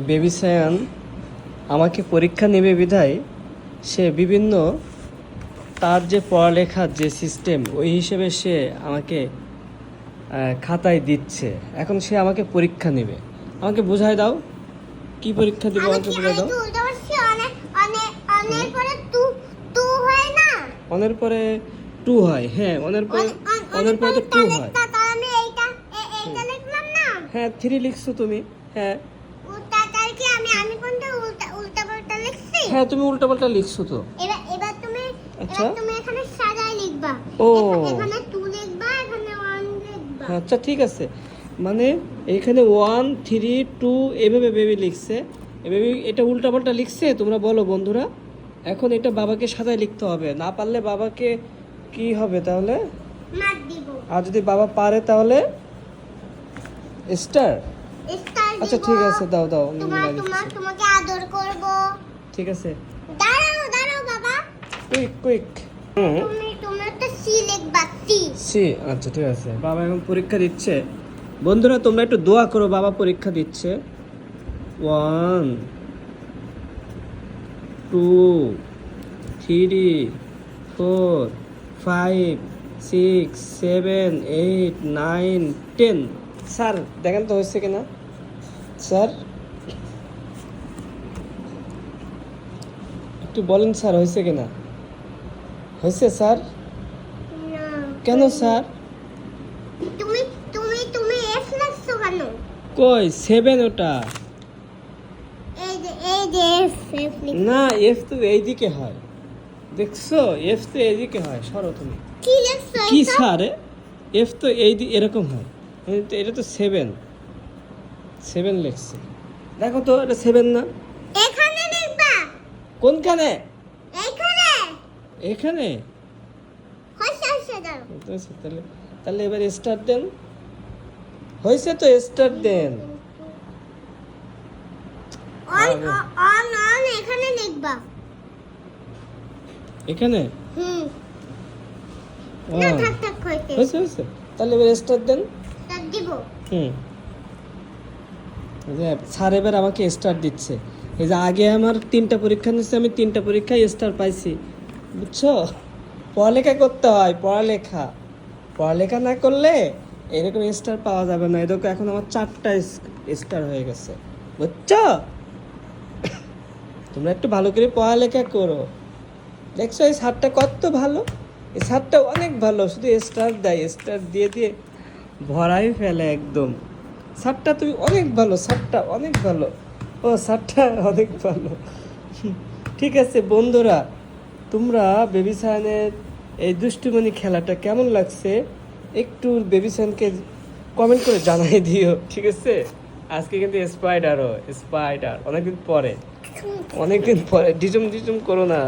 Baby Sayan আমাকে পরীক্ষা নেবে বিধায় সে বিভিন্ন তার যে পড়ালেখার যে সিস্টেম ওই হিসেবে সে আমাকে খাতায় দিচ্ছে। এখন সে আমাকে পরীক্ষা নেবে। আমাকে বোঝায় দাও কি পরীক্ষা দিবে আমাকে কি বোঝায় দাও। অনের পরে টু হয় হ্যাঁ অনের পরে অনে- অনের পরে তো টু হয়। হ্যাঁ থ্রি লিখছো তুমি হ্যাঁ উল্টা তার কি আমি আমি কোনটা উল্টা উল্টা পাল্টা লিখছি হ্যাঁ তুমি উল্টা পাল্টা লিখছো তো। এবার এবার তুমি আচ্ছা। তুমি এখানে সাজায় লিখবা। ও। এখানে টু লিখবা এখানে ওয়ান লিখবা। আচ্ছা ঠিক আছে। মানে এখানে ওয়ান থ্রি টু এভাবে বেবি লিখছে। এভাবে এটা উল্টাপাল্টা লিখছে? তোমরা বলো বন্ধুরা। এখন এটা বাবাকে সাদায় লিখতে হবে। না পারলে বাবাকে কি হবে তাহলে? আর যদি বাবা পারে তাহলে? স্টার আচ্ছা ঠিক আছে দাও দাও। তোমাকে আদর করব। ঠিক আছে। দাঁড়াও দাঁড়াও বাবা। কুইক কুইক তুমি তুমি একটা সি লিখবা সি সি আচ্ছা ঠিক আছে। বাবা এখন পরীক্ষা দিচ্ছে। বন্ধুরা তোমরা একটু দোয়া করো বাবা পরীক্ষা দিচ্ছে। One two three four five six seven eight nine ten sir দেখেন তো হয়েছে কিনা? স্যার একটু বলেন স্যার হয়েছে কিনা? হয়েছে স্যার? কেন স্যার? তুমি তুমি তুমি এফ লিখছো কেন? কই সেভেন ওটা। না এফ তো এইদিকে হয়। দেখছ? এফ তো এইদিকে হয় সরো তুমি। কি? স্যার এফ তো এই এরকম হয়। এটা তো সেভেন সেভেন লিখছে। দেখো তো এটা সেভেন না। কোনখানে? এখানে। এখানে? তাহলে তাহলে এবার স্টার দেন। হয়েছে তো স্টার দেন। এখানে লিখবা। এখানে? হুম। না থাক থাক হইছে হয়েছে হয়েছে তাহলে এবার স্টার দেন। দিব। হুম। স্যার এবার আমাকে স্টার দিচ্ছে। এই যে আগে আমার তিনটা পরীক্ষা নিচ্ছে আমি তিনটা পরীক্ষায় স্টার পাইছি, বুঝছ? পড়ালেখা করতে হয়, পড়ালেখা। পড়ালেখা না করলে এরকম স্টার পাওয়া যাবে না। এরকম এখন আমার চারটা স্টার হয়ে গেছে, বুঝছ? তোমরা একটু ভালো করে পড়ালেখা করো। দেখছ, এই সারটা কত ভালো? এই সারটা অনেক ভালো, শুধু স্টার দেয় স্টার দিয়ে দিয়ে ভরাই ফেলে একদম। সারটা তুমি অনেক ভালো সারটা অনেক ভালো। ও সারটা অনেক ভালো। ঠিক আছে, বন্ধুরা, তোমরা বেবি সায়নের এই দুষ্টুমণি খেলাটা কেমন লাগছে একটু বেবি সায়নকে কমেন্ট করে জানাই দিও, ঠিক আছে? আজকে কিন্তু স্পাইডারও স্পাইডার অনেকদিন পরে। অনেকদিন পরে ডিজুম ডিজুম করো না।